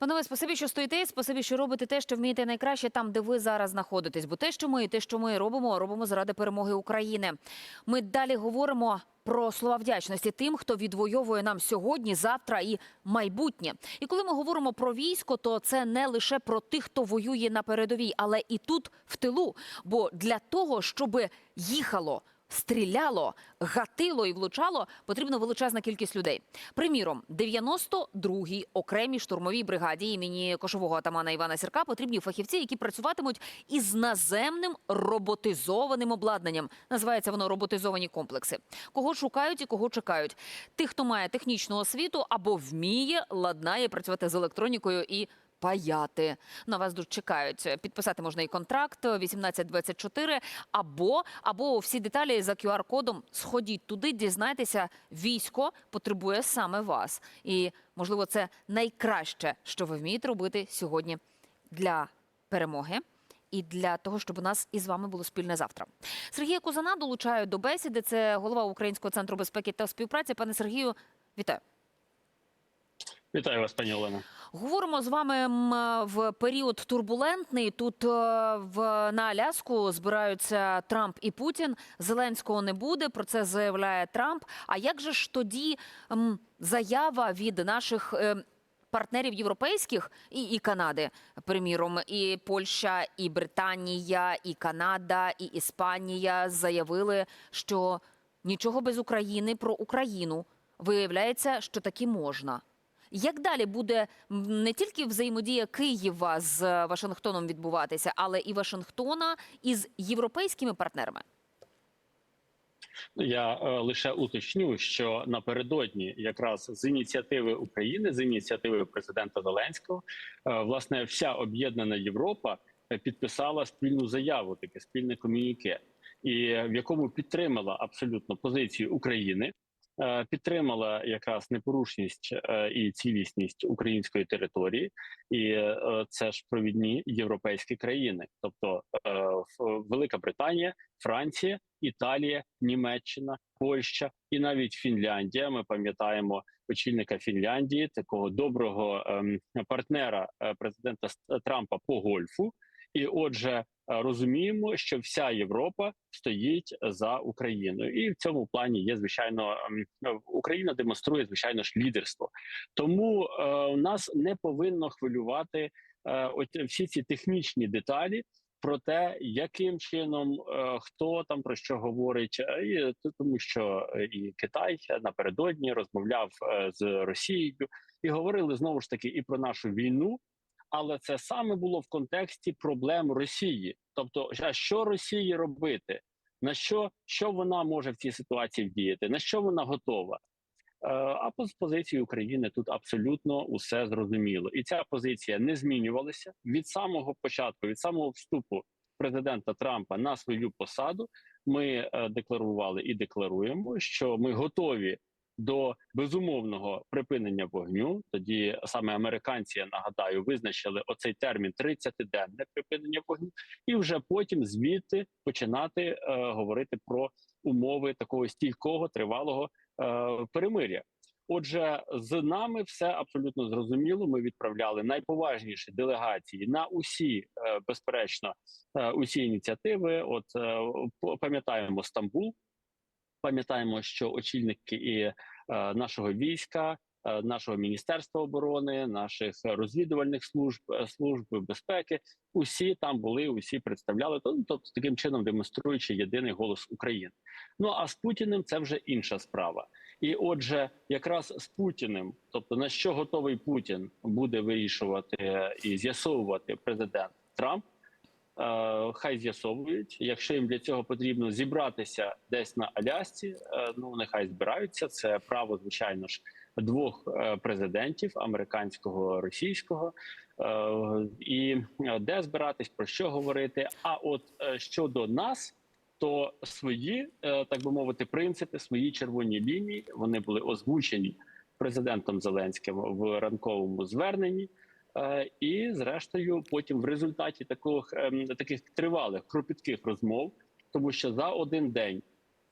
Панове, спасибі, що стоїте. Спасибі, що робите те, що вмієте найкраще там, де ви зараз знаходитесь. Бо те, що ми, і те, що ми робимо, робимо заради перемоги України. Ми далі говоримо про слова вдячності тим, хто відвоює нам сьогодні, завтра і майбутнє. І коли ми говоримо про військо, то це не лише про тих, хто воює на передовій, але і тут в тилу. Бо для того, щоб їхало. Стріляло, гатило і влучало, потрібна величезна кількість людей. Приміром, 92-й окремій штурмовій бригаді імені кошового атамана Івана Сірка потрібні фахівці, які працюватимуть із наземним роботизованим обладнанням. Називається воно роботизовані комплекси. Кого шукають і кого чекають? Тих, хто має технічну освіту або вміє, ладнає працювати з електронікою і паяти. На вас дуже чекають. Підписати можна і контракт 1824, або, або всі деталі за QR-кодом сходіть туди, дізнайтеся, військо потребує саме вас. І, можливо, це найкраще, що ви вмієте робити сьогодні для перемоги. І для того, щоб у нас із вами було спільне завтра. Сергія Кузана долучаю до бесіди. Це голова Українського центру безпеки та співпраці. Пане Сергію, вітаю. Вітаю вас, пані Олена. Говоримо з вами в період турбулентний. Тут е, в на Аляску збираються Трамп і Путін. Зеленського не буде. Про це заявляє Трамп. А як же ж тоді заява від наших е, партнерів європейських і, і Канади, приміром, і Польща, і Британія, і Канада, і Іспанія заявили, що нічого без України про Україну виявляється, що таки можна. Як далі буде не тільки взаємодія Києва з е, Вашингтоном відбуватися, але і Вашингтона із європейськими партнерами? Я е, лише уточню, що напередодні, якраз з ініціативи України, з ініціативи президента Зеленського, е, власне, вся об'єднана Європа підписала спільну заяву, таке спільне комюніке, і в якому підтримала абсолютно позицію України. Е, Підтримала якраз непорушність е, і цілісність української території, і е, це ж провідні європейські країни, тобто Велика Британія, Франція, Італія, Німеччина, Польща і навіть Фінляндія. Ми пам'ятаємо очільника Фінляндії, такого доброго ем, партнера президента Трампа по гольфу. І отже, розуміємо, що вся Європа стоїть за Україною, і в цьому плані є звичайно ем, Україна демонструє звичайно ж лідерство. Тому е, нас не повинно хвилювати е, всі ці технічні деталі про те, яким чином е, хто там про що говорить, е, і тому що е, і Китай напередодні розмовляв з Росією і говорили знову ж таки і про нашу війну. Але це саме було в контексті проблем Росії, тобто, що Росії робити, на що, що вона може в цій ситуації вдіяти, на що вона готова. Е, А з позиції України тут абсолютно усе зрозуміло, і ця позиція не змінювалася від самого початку, від самого вступу президента Трампа на свою посаду. Ми е, декларували і декларуємо, що ми готові до безумовного припинення вогню. Тоді саме американці я нагадаю визначили оцей термін 30-денне припинення вогню, і вже потім звідти починати е, говорити про умови такого стійкого тривалого е, перемир'я. Отже, з нами все абсолютно зрозуміло. Ми відправляли найповажніші делегації на усі, е, безперечно, е, усі ініціативи. От е, пам'ятаємо Стамбул, пам'ятаємо, що очільники і е, нашого війська, е, нашого міністерства оборони, наших розвідувальних служб, е, служб безпеки, усі там були, усі представляли. Тобто, таким чином демонструючи єдиний голос України. Ну а з Путіним це вже інша справа. І отже, якраз з Путіним, тобто на що готовий Путін буде вирішувати і з'ясовувати президент Трамп. Е, Хай з'ясовують, якщо їм для цього потрібно зібратися десь на Алясці, е, ну нехай збираються. Це право, звичайно ж, двох е, президентів американського російського. І де збиратись, про що говорити. А от щодо нас, то свої, так би мовити, принципи, свої червоні лінії вони були озвучені президентом Зеленським в ранковому зверненні. Е, І, зрештою, потім в результаті таких, ем, таких тривалих кропітких розмов, тому що за один день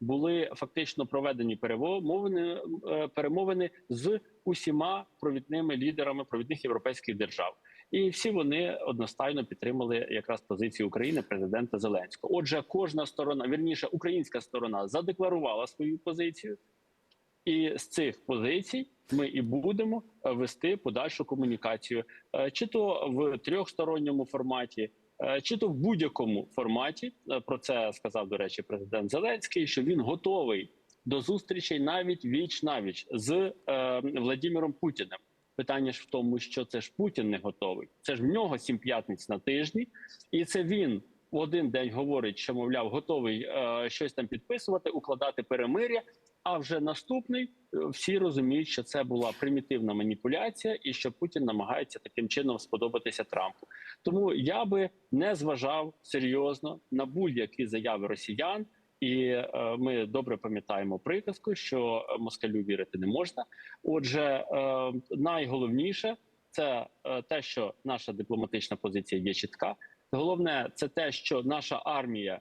були фактично проведені перемовини, е, перемовини з усіма провідними лідерами провідних європейських держав. І всі вони одностайно підтримали якраз позицію України президента Зеленського. Отже, кожна сторона, вірніше, українська сторона задекларувала свою позицію, і з цих позицій ми і будемо е, вести подальшу комунікацію, Е, чи то в трьохсторонньому форматі, е, чи то в будь-якому форматі. Про це сказав до речі президент Зеленський, що він готовий до зустрічей навіть віч навіч з е, Владимиром Путіним. Питання ж в тому, що це ж Путін не готовий. Це ж в нього сім п'ятниць на тижні, і це він в один день говорить, що мовляв, готовий е, щось там підписувати, укладати перемиря. А вже наступний е, всі розуміють, що це була примітивна маніпуляція, і що Путін намагається таким чином сподобатися Трампу. Тому я би не зважав серйозно на будь-які заяви росіян. І е, ми добре пам'ятаємо приказку, що москалю вірити не можна. Отже, е, найголовніше це те, що наша дипломатична позиція є чітка. Головне, це те, що наша армія,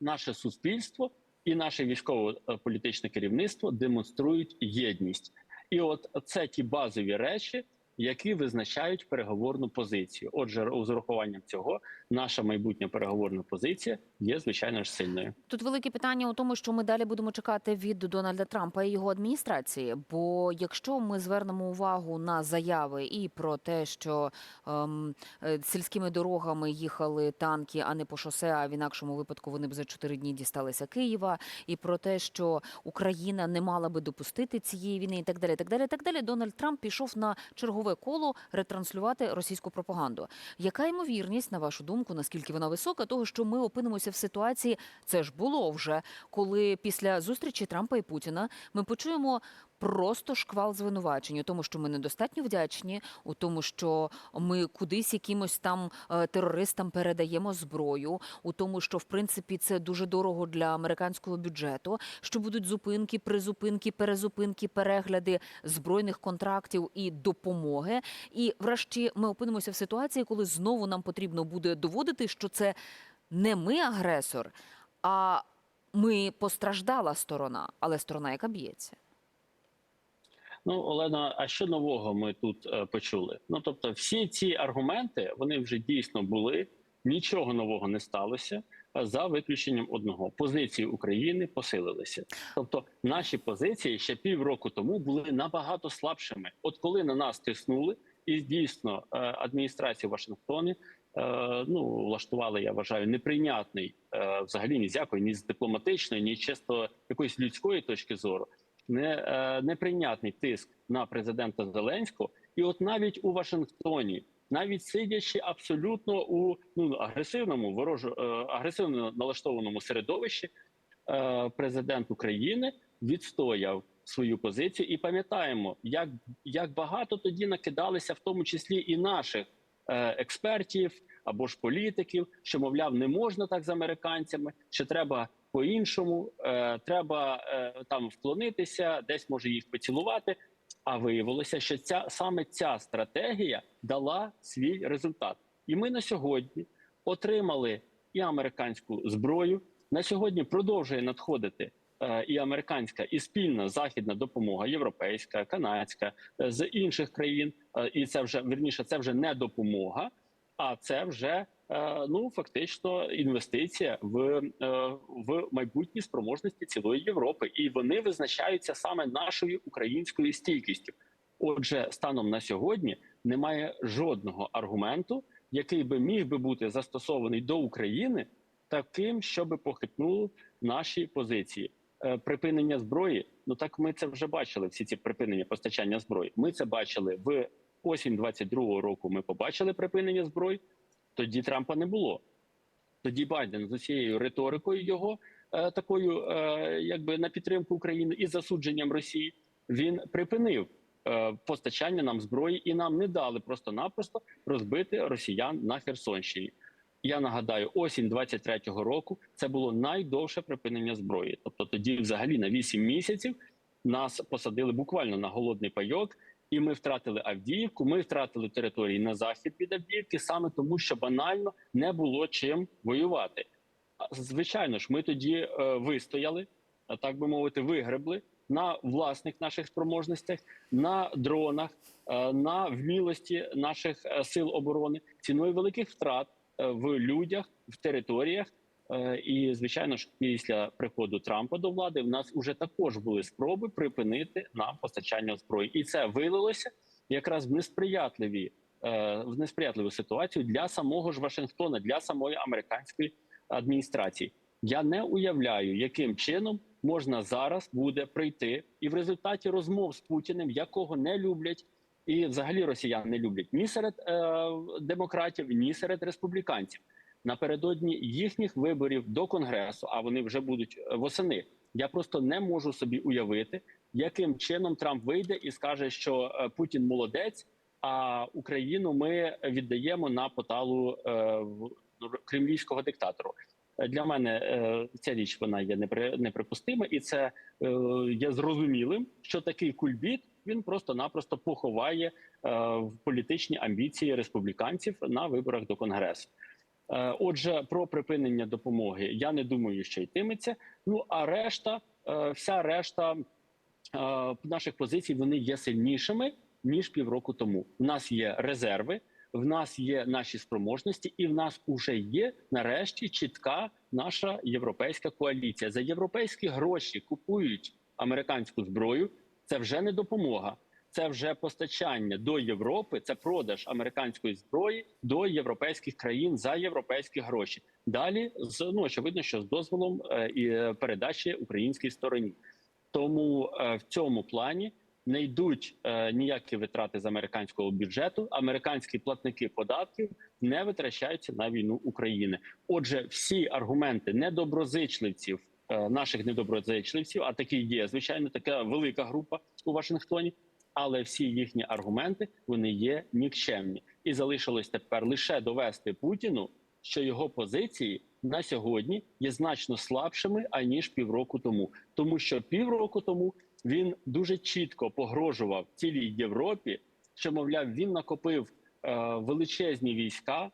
наше суспільство і наше військово-політичне керівництво демонструють єдність. І от це ті базові речі, які визначають переговорну позицію. Отже, з урахуванням цього наша майбутня переговорна позиція є звичайно ж сильною. Тут велике питання у тому, що ми далі будемо чекати від Дональда Трампа і його адміністрації. Бо якщо ми звернемо увагу на заяви і про те, що ем, е, сільськими дорогами їхали танки, а не по шосе, а в інакшому випадку вони б за чотири дні дісталися Києва, і про те, що Україна не мала би допустити цієї війни, і так далі. Так далі, так далі. Дональд Трамп пішов на чергове коло ретранслювати російську пропаганду. Яка ймовірність, на вашу думку, наскільки вона висока, того що ми опинимося в ситуації, це ж було вже, коли після зустрічі Трампа і Путіна ми почуємо. Просто шквал звинувачень у тому, що ми недостатньо вдячні, у тому, що ми кудись якимось там е, терористам передаємо зброю, у тому, що в принципі це дуже дорого для американського бюджету, що будуть зупинки, призупинки, перезупинки, перегляди збройних контрактів і допомоги. І врешті ми опинимося в ситуації, коли знову нам потрібно буде доводити, що це не ми агресор, а ми постраждала сторона, але сторона, яка б'ється. Ну, Олена, а що нового ми тут е, почули? Ну тобто, всі ці аргументи вони вже дійсно були. Нічого нового не сталося за виключенням одного позиції України посилилися. Тобто, наші позиції ще півроку тому були набагато слабшими. От коли на нас тиснули, і дійсно е, адміністрація в Вашингтоні е, ну влаштували, я вважаю, неприйнятний е, взагалі ні з якої, ні з дипломатичної, ні чисто якоїсь людської точки зору не, е, неприйнятний тиск на президента Зеленського, і от навіть у Вашингтоні, навіть сидячи абсолютно у ну агресивному ворожо е, агресивно налаштованому середовищі, е, президент України відстояв свою позицію. І пам'ятаємо, як, як багато тоді накидалися, в тому числі і наших експертів або ж політиків, що мовляв, не можна так з американцями, що треба по-іншому, е, треба е, там вклонитися, десь може їх поцілувати. А виявилося, що ця саме ця стратегія дала свій результат, і ми на сьогодні отримали і американську зброю. На сьогодні продовжує надходити е, і американська, і спільна західна допомога, європейська, канадська е, з інших країн. Е, і це вже вірніше, це вже не допомога, а це вже ну фактично інвестиція в, е, в майбутні спроможності цілої Європи, і вони визначаються саме нашою українською стійкістю. Отже, станом на сьогодні немає жодного аргументу, який би міг би бути застосований до України, таким, щоб похитнуло наші позиції. Е, Припинення зброї, ну так ми це вже бачили. Всі ці припинення постачання зброї. Ми це бачили в осінь 22-го року. Ми побачили припинення зброї. Тоді Трампа не було. Тоді Байден з усією риторикою його е, такою, е, якби на підтримку України і засудженням Росії, він припинив е, постачання нам зброї і нам не дали просто-напросто розбити росіян на Херсонщині. Я нагадаю, осінь 23-го року це було найдовше припинення зброї. Тобто, тоді, взагалі, на 8 місяців нас посадили буквально на голодний пайок. І ми втратили Авдіївку. Ми втратили території на захід від Авдіївки, саме тому, що банально не було чим воювати. Звичайно ж, ми тоді е, вистояли, так би мовити, вигребли на власних наших спроможностях, на дронах, е, на вмілості наших е, сил оборони, ціною великих втрат в людях, в територіях. Е, І звичайно ж, після приходу Трампа до влади в нас уже також були спроби припинити нам постачання зброї, і це вилилося якраз в несприятливі е, в несприятливу ситуацію для самого ж Вашингтона, для самої американської адміністрації. Я не уявляю, яким чином можна зараз буде прийти, і в результаті розмов з Путіним, якого не люблять, і взагалі росіян не люблять ні серед е, демократів, ні серед республіканців. Напередодні їхніх виборів до конгресу, а вони вже будуть е, восени. Я просто не можу собі уявити, яким чином Трамп вийде і скаже, що е, Путін молодець, а Україну ми віддаємо на поталу е, кремлівського диктатору. Для мене ця річ вона є непри- неприпустима, і це є зрозумілим, що такий кульбіт він просто-напросто поховає в політичні амбіції республіканців на виборах до конгресу. Е, Отже, про припинення допомоги я не думаю, що йтиметься. Ну а решта, е, вся решта е, наших позицій вони є сильнішими ніж півроку тому. У нас є резерви, в нас є наші спроможності, і в нас уже є нарешті чітка наша європейська коаліція. За європейські гроші купують американську зброю. Це вже не допомога. Це вже постачання до Європи, це продаж американської зброї до європейських країн за європейські гроші. Далі ну очевидно, що з дозволом е, і е, передачі українській стороні. Тому е, в цьому плані не йдуть ніякі витрати з американського бюджету. Американські платники податків не витрачаються на війну України. Отже, всі аргументи недоброзичливців, наших недоброзичливців, а такі є звичайно така велика група у Вашингтоні. Але всі їхні аргументи вони є нікчемні, і залишилось тепер лише довести Путіну, що його позиції на сьогодні є значно слабшими аніж півроку тому, тому що півроку тому він дуже чітко погрожував цілій Європі, що мовляв він накопив е, величезні війська.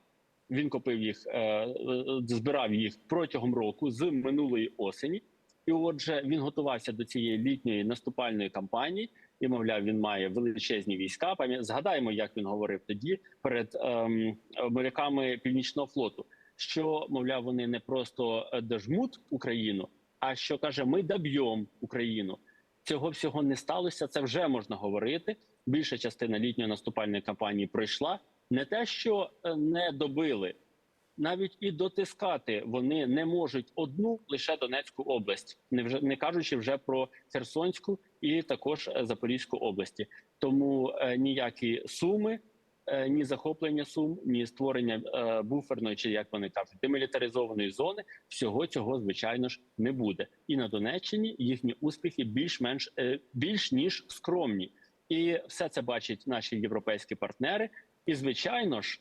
Він копив їх, е, е, збирав їх протягом року з минулої осені, і отже, він готувався до цієї літньої наступальної кампанії. І мовляв, він має величезні війська. Згадаємо, як він говорив тоді перед ем, моряками Північного флоту. Що мовляв, вони не просто е, дожмуть Україну, а що каже, ми доб'ємо Україну. Цього всього не сталося. Це вже можна говорити. Більша частина літньої наступальної кампанії пройшла. Не те, що е, не добили, навіть і дотискати вони не можуть одну лише Донецьку область, не вже не кажучи вже про Херсонську і також е, Запорізьку області. Тому е, ніякі суми, е, ні захоплення сум, ні створення е, буферної чи як вони кажуть, демілітаризованої зони, всього цього звичайно ж не буде. І на Донеччині їхні успіхи більш-менш е, більш ніж скромні, і все це бачать наші європейські партнери. І звичайно ж,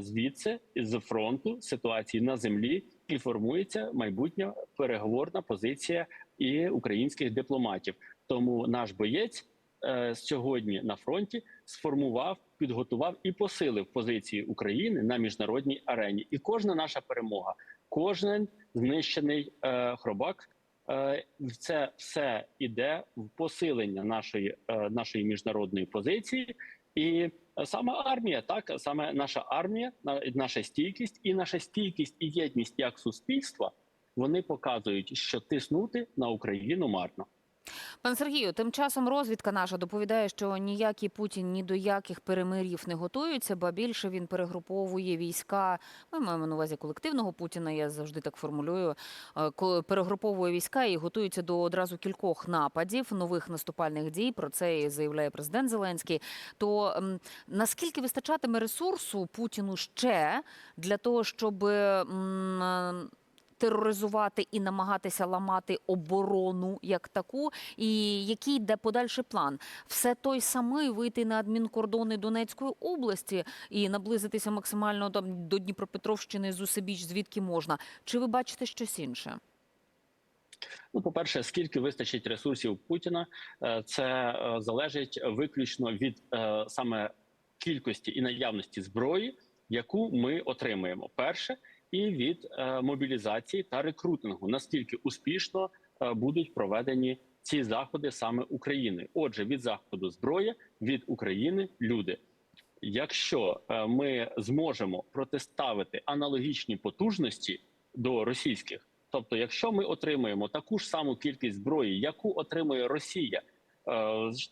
звідси з фронту ситуації на землі і формується майбутня переговорна позиція і українських дипломатів. Тому наш боєць е, сьогодні на фронті сформував, підготував і посилив позиції України на міжнародній арені. І кожна наша перемога, кожен знищений е, хробак. е, Це все іде в посилення нашої, е, нашої міжнародної позиції, і е, саме армія, так саме наша армія, на- наша стійкість і наша стійкість і єдність як суспільства, вони показують, що тиснути на Україну марно. Пан Сергію, тим часом розвідка наша доповідає, що ніякий Путін ні до яких перемирів не готується, ба більше він перегруповує війська. Ми маємо на увазі колективного Путіна. Я завжди так формулюю. е, Перегруповує війська і готується до одразу кількох нападів, нових наступальних дій. Про це і заявляє президент Зеленський. То наскільки вистачатиме ресурсу Путіну ще для того, щоб тероризувати і намагатися ламати оборону як таку, і який йде подальший план? Все той самий вийти на адмінкордони Донецької області і наблизитися максимально там до Дніпропетровщини з усебіч, звідки можна? Чи ви бачите щось інше? Ну, по перше, скільки вистачить ресурсів Путіна, е, це е, залежить виключно від е, саме кількості і наявності зброї, яку ми отримуємо. Перше, і від е, мобілізації та рекрутингу, наскільки успішно е, будуть проведені ці заходи саме України. Отже, від заходу зброя, від України люди. Якщо е, ми зможемо протиставити аналогічні потужності до російських, тобто, якщо ми отримаємо таку ж саму кількість зброї, яку отримує Росія,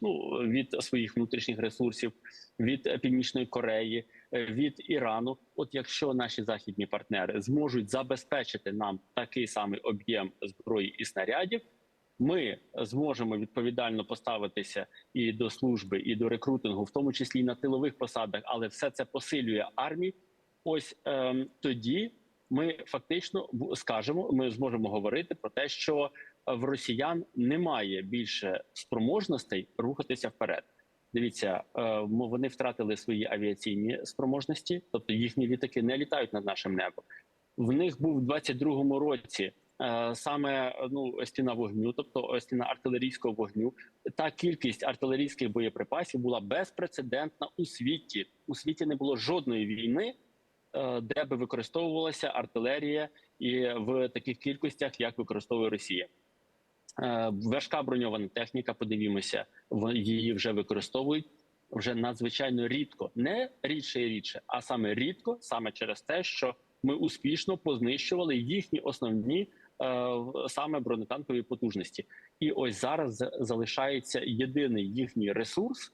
ну, від своїх внутрішніх ресурсів, від е, Північної Кореї, е, від Ірану, от якщо наші західні партнери зможуть забезпечити нам такий самий об'єм зброї і снарядів, ми зможемо відповідально поставитися і до служби, і до рекрутингу, в тому числі і на тилових посадах, але все це посилює армію. Ось ем, тоді ми фактично скажемо, ми зможемо говорити про те, що е, в росіян немає більше спроможностей рухатися вперед. Дивіться, е, вони втратили свої авіаційні спроможності, тобто їхні літаки не літають над нашим небом. В них був в 22-му році е, саме ну стіна вогню, тобто е, стіна артилерійського вогню. Та кількість артилерійських боєприпасів була безпрецедентна у світі. У світі не було жодної війни, де би використовувалася артилерія і в таких кількостях, як використовує Росія. Е, Важка броньована техніка. Подивімося, її вже використовують вже надзвичайно рідко, не рідше і рідше, а саме рідко, саме через те, що ми успішно познищували їхні основні е, саме бронетанкові потужності. І ось зараз залишається єдиний їхній ресурс,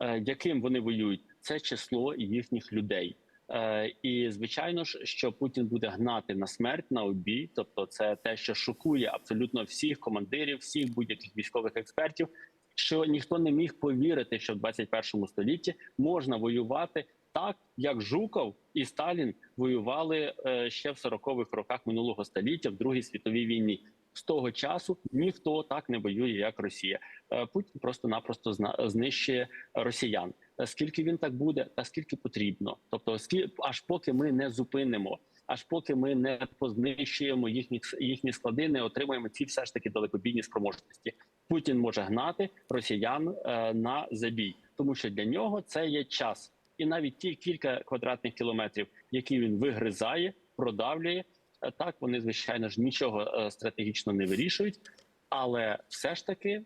е, яким вони воюють, це число їхніх людей. Е, І звичайно ж, що Путін буде гнати на смерть на обій, тобто це те, що шокує абсолютно всіх командирів, всіх будь-яких військових експертів. Що ніхто не міг повірити, що в 21 столітті можна воювати так, як Жуков і Сталін воювали е, ще в 40-х роках минулого століття в Другій світовій війні. З того часу ніхто так не воює, як Росія. Е, Путін просто-напросто знищує росіян. Скільки він так буде, та скільки потрібно. Тобто, аж поки ми не зупинимо, аж поки ми не познищуємо їхні їхні склади, не отримаємо ці все ж таки далекобійні спроможності. Путін може гнати росіян е, на забій, тому що для нього це є час, і навіть ті кілька квадратних кілометрів, які він вигризає, продавлює. е, Так вони звичайно ж нічого е, стратегічно не вирішують, але все ж таки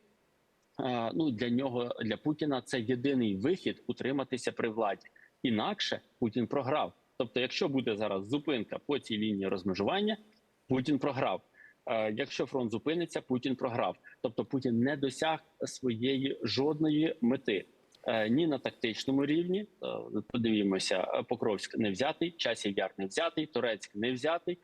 ну для нього для Путіна це єдиний вихід утриматися при владі. Інакше Путін програв. Тобто, якщо буде зараз зупинка по цій лінії розмежування, Путін програв. Е, Якщо фронт зупиниться, Путін програв. Тобто Путін не досяг своєї жодної мети Е, ні на тактичному рівні. Е, Подивімося, е, Покровськ не взятий, часів яр не взятий, Турецьк не взятий.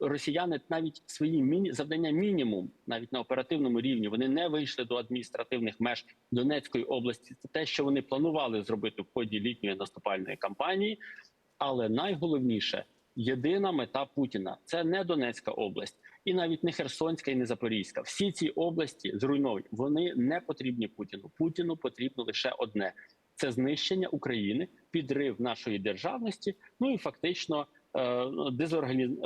Росіяни навіть свої міні завдання мінімум, навіть на оперативному рівні, вони не вийшли до адміністративних меж Донецької області. Це те, що вони планували зробити в ході літньої наступальної кампанії. Але найголовніше єдина мета Путіна це не Донецька область, і навіть не Херсонська і не Запорізька. Всі ці області зруйновані. Вони не потрібні Путіну. Путіну потрібно лише одне: це знищення України, підрив нашої державності. Ну і фактично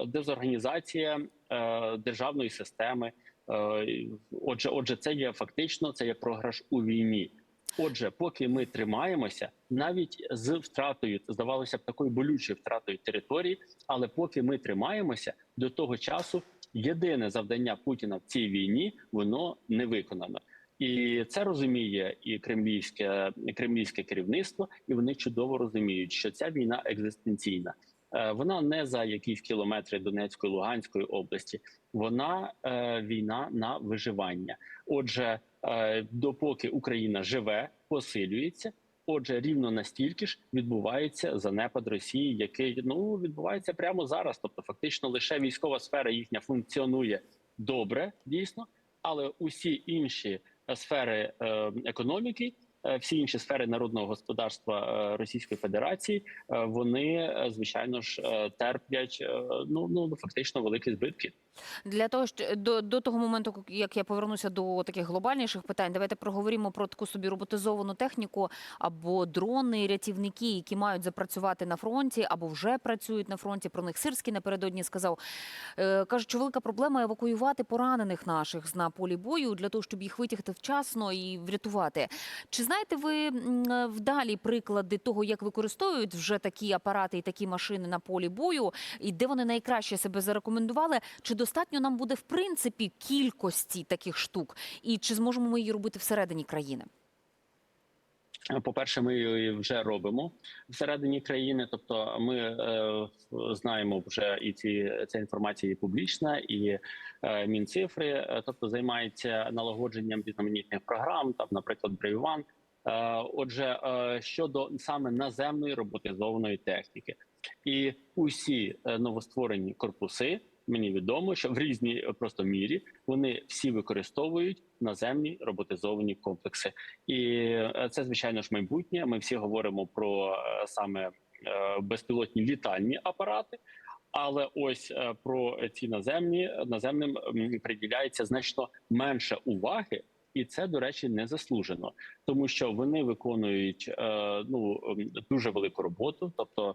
дезорганізація е, державної системи. Е, Отже, отже, це є фактично це є програш у війні. Отже, поки ми тримаємося, навіть з втратою здавалося б такою болючою втратою території, але поки ми тримаємося до того часу, єдине завдання Путіна в цій війні воно не виконано. І це розуміє і кремлівське кремлівське керівництво, і вони чудово розуміють, що ця війна екзистенційна. Е, Вона не за якісь кілометри Донецької Луганської області, вона е, війна на виживання. Отже, е, допоки Україна живе, посилюється. Отже, рівно настільки ж відбувається занепад Росії, який ну відбувається прямо зараз. Тобто, фактично, лише військова сфера їхня функціонує добре, дійсно, але усі інші сфери економіки, всі інші сфери народного господарства е, Російської Федерації, е, вони е, звичайно ж е, терплять е, ну ну фактично великі збитки. Для того що до, до того моменту, як я повернуся до таких глобальніших питань, давайте проговоримо про таку собі роботизовану техніку або дрони, рятівники, які мають запрацювати на фронті, або вже працюють на фронті. Про них Сирський напередодні сказав. Е, кажуть, що велика проблема евакуювати поранених наших на полі бою для того, щоб їх витягти вчасно і врятувати. Чи знаєте? ви вдалі приклади того, як використовують вже такі апарати і такі машини на полі бою, і де вони найкраще себе зарекомендували? Чи достатньо нам буде в принципі кількості таких штук, і чи зможемо ми її робити всередині країни? По-перше, ми її вже робимо всередині країни. Тобто, ми е, знаємо вже і ці ця інформація і публічна, і е, мінцифри, е, тобто займається налагодженням різноманітних програм, там, наприклад, Брейван. Е, отже, е, щодо саме наземної роботизованої техніки, і усі е, новостворені корпуси. Мені відомо, що в різній е, просто мірі вони всі використовують наземні роботизовані комплекси, і е, це звичайно ж майбутнє. Ми всі говоримо про е, саме безпілотні літальні апарати. Але ось про ці наземні наземним приділяється значно менше уваги, і це до речі не заслужено, тому що вони виконують ну дуже велику роботу, тобто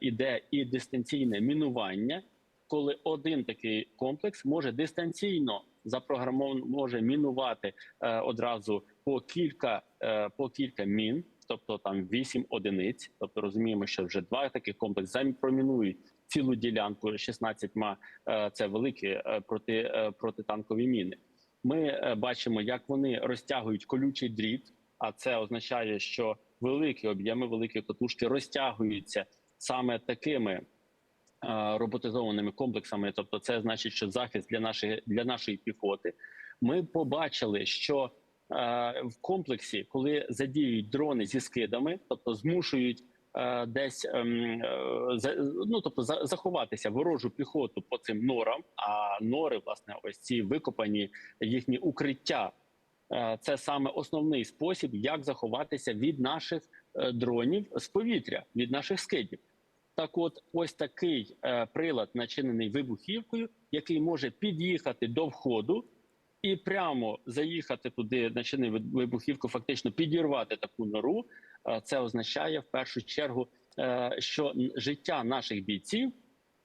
іде і дистанційне мінування, коли один такий комплекс може дистанційно запрограмовано може мінувати е, одразу по кілька е, по кілька мін, тобто там вісім одиниць. Тобто розуміємо, що вже два таких комплекси замінують цілу ділянку 16 ма е, це великі е, проти е, протитанкові міни. Ми е, бачимо, як вони розтягують колючий дріт, а це означає, що великі об'єми, великі катушки розтягуються саме такими роботизованими комплексами. Тобто, це значить, що захист для нашої для нашої піхоти. Ми побачили, що е, в комплексі, коли задіюють дрони зі скидами, тобто змушують е, десь ем, е, ну тобто за- заховатися ворожу піхоту по цим норам. А нори, власне, ось ці викопані їхні укриття. Е, Це саме основний спосіб, як заховатися від наших е, дронів з повітря, від наших скидів. Так, от, ось такий е, прилад, начинений вибухівкою, який може під'їхати до входу і прямо заїхати туди, начинив вибухівку, фактично підірвати таку нору. Е, це означає в першу чергу, е, що життя наших бійців,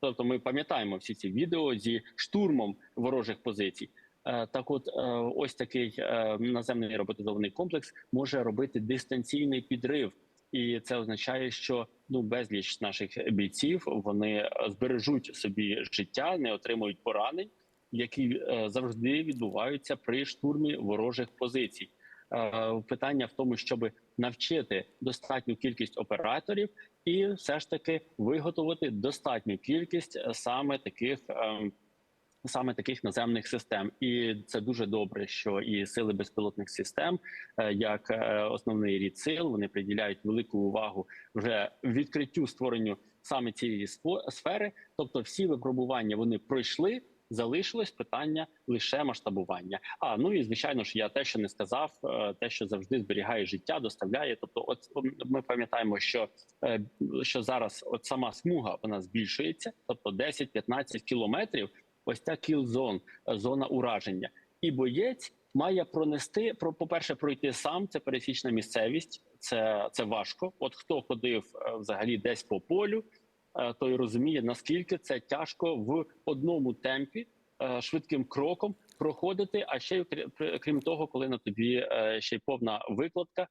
тобто ми пам'ятаємо всі ці відео зі штурмом ворожих позицій. Так, от ось такий наземний роботизований комплекс може робити дистанційний підрив, і це означає, що ну безліч наших бійців вони е, збережуть собі життя, не отримують поранень, які е, завжди відбуваються при штурмі ворожих позицій. Е, Питання в тому, щоб навчити достатню кількість операторів, і все ж таки виготовити достатню кількість саме таких. Саме таких наземних систем, і це дуже добре, що і сили безпілотних систем, е, як е, основний рід сил, вони приділяють велику увагу вже відкриттю створенню саме цієї сфери. Тобто, всі випробування вони пройшли. Залишилось питання лише масштабування. А ну і звичайно ж, я те, що не сказав, е, те, що завжди зберігає життя, доставляє. Тобто, от ми пам'ятаємо, що що зараз от сама смуга вона збільшується, тобто 10-15 кілометрів. Ось ця кілзон, е, зона ураження, і боєць має пронести про по перше, пройти сам. Це пересічна місцевість, це, це важко. От хто ходив е, взагалі десь по полю, е, той розуміє наскільки це тяжко в одному темпі, швидким кроком проходити. А ще й крі- крім того, коли на тобі ще й повна викладка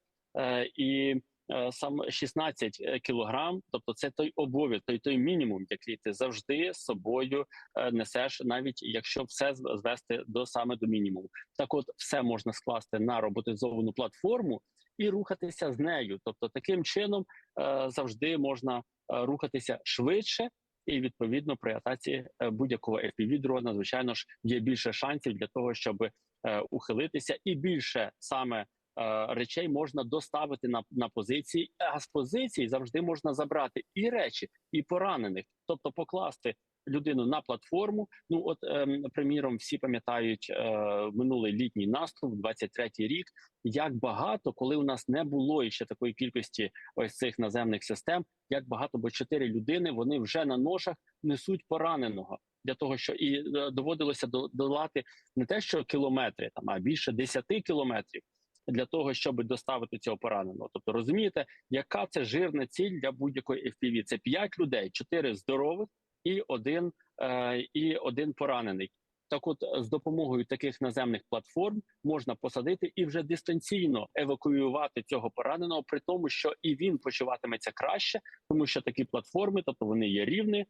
і. Е, Сам 16 кілограм, тобто це той обов'язок, той той мінімум, який ти завжди з собою е, несеш, навіть якщо все звести до саме до мінімуму. Так, от все можна скласти на роботизовану платформу і рухатися з нею. Тобто, таким чином е, завжди можна е, рухатися швидше. І відповідно при атаці е, будь-якого fpv дрона, звичайно ж, є більше шансів для того, щоб е, ухилитися, і більше саме е, речей можна доставити на, на позиції. А з позицій завжди можна забрати і речі, і поранених, тобто покласти людину на платформу. Ну от, ем, приміром, всі пам'ятають е, минулий літній наступ, 23-й рік. Як багато, коли у нас не було ще такої кількості ось цих наземних систем, як багато, бо чотири людини вони вже на ношах несуть пораненого для того, що і е, доводилося до- долати не те, що кілометри, там а більше 10 кілометрів. Для того щоб доставити цього пораненого, тобто розумієте, яка це жирна ціль для будь-якої FPV? Це 5 людей, 4 здорових і один, е, і один поранений. Так, от з допомогою таких наземних платформ можна посадити і вже дистанційно евакуювати цього пораненого, при тому, що і він почуватиметься краще, тому що такі платформи, тобто вони є рівні, е,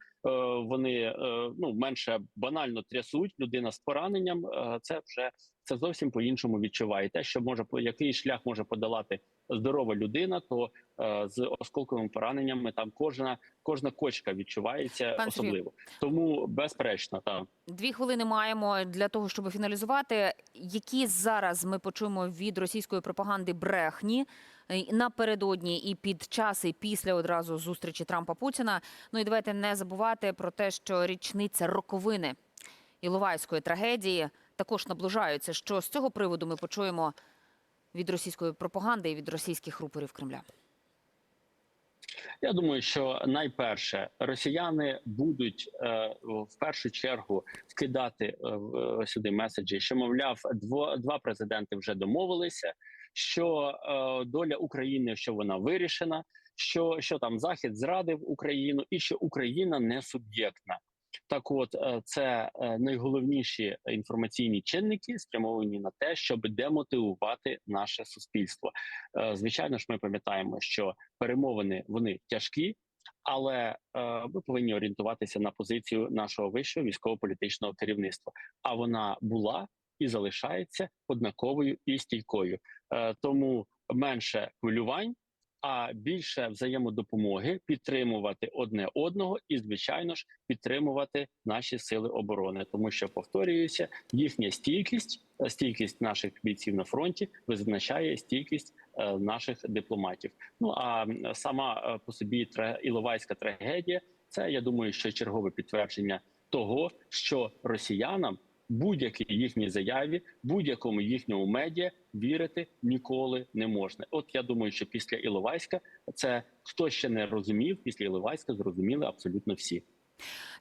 вони е, ну менше банально трясуть людина з пораненням. е, Це вже це зовсім по іншому відчуває. Те, що може який шлях може подолати здорова людина, то е, з осколковими пораненнями там кожна кожна кочка відчувається Пан Сергій. особливо. Тому безперечно, так. Дві хвилини маємо для того, щоб фіналізувати. Які зараз ми почуємо від російської пропаганди брехні е, напередодні і під час, і після одразу зустрічі Трампа Путіна. Ну і давайте не забувати про те, що річниця роковини Іловайської трагедії також наближаються. Що з цього приводу ми почуємо від російської пропаганди і від російських рупорів Кремля? Я думаю, що найперше росіяни будуть е, в першу чергу вкидати е, в- сюди меседжі, що мовляв, дво, два президенти вже домовилися, що е, доля України, що вона вирішена, що, що там Захід зрадив Україну, і що Україна не суб'єктна. Так, от е, це е, найголовніші інформаційні чинники, спрямовані на те, щоб демотивувати наше суспільство. Е, Звичайно ж, ми пам'ятаємо, що перемовини вони тяжкі, але ми повинні орієнтуватися на позицію нашого вищого військово-політичного керівництва. А вона була і залишається однаковою і стійкою. Тому менше хвилювань. А більше взаємодопомоги підтримувати одне одного і, звичайно ж, підтримувати наші сили оборони, тому що повторююся, їхня стійкість, е, стійкість наших бійців на фронті визначає стійкість е, наших дипломатів. Ну а сама е, по собі Іловайська трагедія це я думаю, що чергове підтвердження того, що росіянам будь-якій їхній заяві, будь-якому їхньому медіа вірити ніколи не можна. От я думаю, що після Іловайська це хто ще не розумів, після Іловайська зрозуміли абсолютно всі.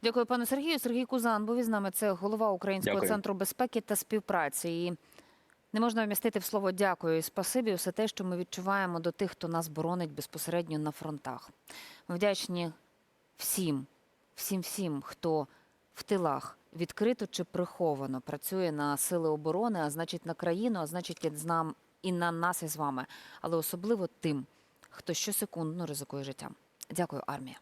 Дякую, пане Сергію. Сергій Кузан був із нами. Це голова Українського Дякую. центру безпеки та співпраці. І не можна вмістити в слово дякую і спасибі все те, що ми відчуваємо до тих, хто нас боронить безпосередньо на фронтах. Ми вдячні всім, всім, всім, хто в тилах відкрито чи приховано працює на сили оборони, а значить на країну, а значить з нам і на нас із вами, але особливо тим, хто щосекундно ризикує життям. Дякую, армія.